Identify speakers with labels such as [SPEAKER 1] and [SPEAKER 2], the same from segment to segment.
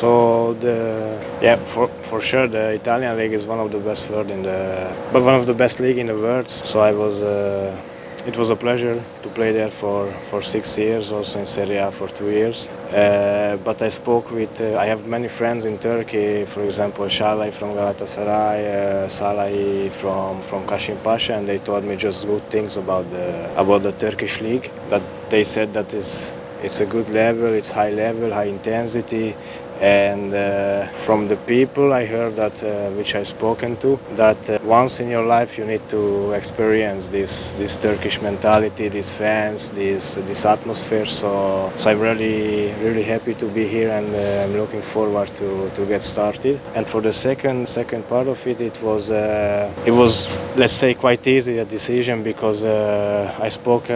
[SPEAKER 1] So the yeah for for sure the Italian league is one of the best world in the but one of the best league in the world. So I was uh, it was a pleasure to play there for for six years, also in Serie A for two years. Uh, but I spoke with uh, I have many friends in Turkey, for example Shalay from Galatasaray, uh, Salai from from Kashim Pasha, and they told me just good things about the about the Turkish league. That they said that is it's a good level, it's high level, high intensity, and uh, from the people I heard that uh, which I've spoken to that uh, once in your life you need to experience this this Turkish mentality, these fans, this this atmosphere. So, so I'm really really happy to be here, and uh, I'm looking forward to, to get started. And for the second second part of it, it was uh, it was let's say quite easy a decision because uh, I spoke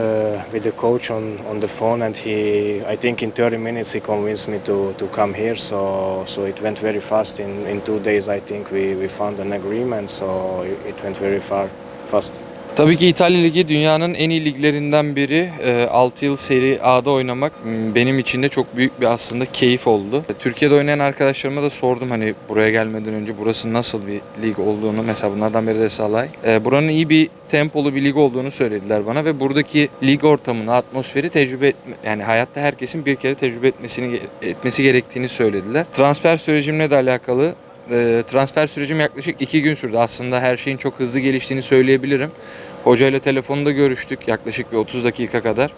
[SPEAKER 1] with the coach on, on the phone, and he I think in 30 minutes he convinced me to, to come here. So so so it went very fast. In, in two days, I think we, we found an agreement. So it, went very far fast.
[SPEAKER 2] Tabii ki İtalya Ligi dünyanın en iyi liglerinden biri. 6 yıl Serie A'da oynamak m, benim için de çok büyük bir aslında keyif oldu. Türkiye'de oynayan arkadaşlarıma da sordum hani buraya gelmeden önce burası nasıl bir lig olduğunu. Mesela bunlardan biri de Salay. E, Buranın iyi bir tempolu bir lig olduğunu söylediler bana ve buradaki lig ortamını, atmosferi tecrübe etme, yani hayatta herkesin bir kere tecrübe etmesini etmesi gerektiğini söylediler. Transfer sürecimle de alakalı e, transfer sürecim yaklaşık iki gün sürdü. Aslında her şeyin çok hızlı geliştiğini söyleyebilirim. Hocayla telefonda görüştük yaklaşık bir 30 dakika kadar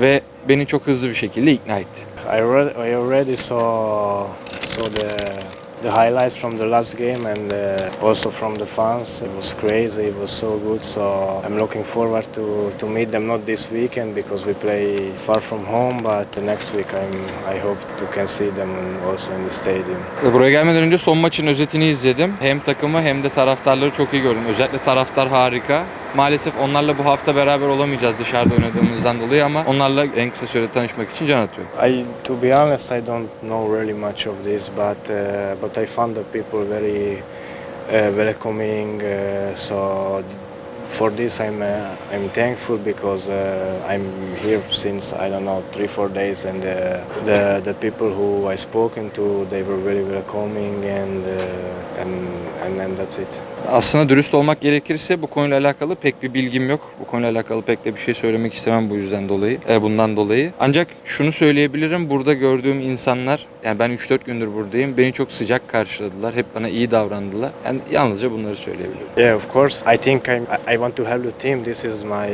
[SPEAKER 2] ve beni çok hızlı bir şekilde ikna etti.
[SPEAKER 1] I, re- I already saw saw the the highlights from the last game and uh, also from the fans. It was crazy. It was so good. So I'm looking forward to, to meet them not this weekend because we play far from home, but the next week I'm I hope to can see them also in the stadium.
[SPEAKER 2] Buraya gelmeden önce son maçın özetini izledim. Hem takımı hem de taraftarları çok iyi gördüm. Özellikle taraftar harika. Maalesef onlarla bu hafta beraber olamayacağız dışarıda oynadığımızdan dolayı ama onlarla en kısa sürede tanışmak için can atıyorum.
[SPEAKER 1] I, to be honest, I don't know really much of this, but uh, but I found the people very uh, welcoming. Uh, so for this, I'm uh, I'm thankful because uh, I'm here since I don't know three four days, and uh, the the people who I spoken to, they were very welcoming, and uh, and and then that's it.
[SPEAKER 2] Aslında dürüst olmak gerekirse bu konuyla alakalı pek bir bilgim yok. Bu konuyla alakalı pek de bir şey söylemek istemem bu yüzden dolayı, e, bundan dolayı. Ancak şunu söyleyebilirim, burada gördüğüm insanlar, yani ben 3-4 gündür buradayım, beni çok sıcak karşıladılar, hep bana iyi davrandılar. Yani yalnızca bunları söyleyebilirim.
[SPEAKER 1] Yeah, of course. I think I'm, I I want to help the team. This is my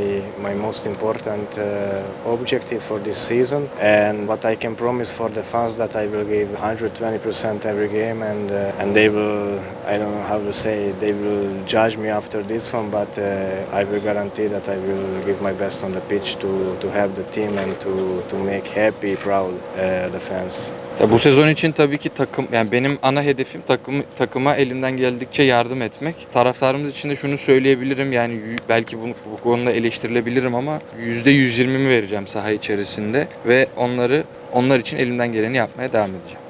[SPEAKER 1] my most important uh, objective for this season. And what I can promise for the fans that I will give 120% every game, and uh, and they will. I don't know how to say. They will judge me after this one, but uh, I will guarantee that I will give my best on the pitch to to help the team and to to make happy, proud uh, the fans.
[SPEAKER 2] Ya bu sezon için tabii ki takım yani benim ana hedefim takım takıma elimden geldikçe yardım etmek. Taraftarımız için de şunu söyleyebilirim yani belki bunu bu konuda eleştirilebilirim ama %120'mi vereceğim saha içerisinde ve onları onlar için elimden geleni yapmaya devam edeceğim.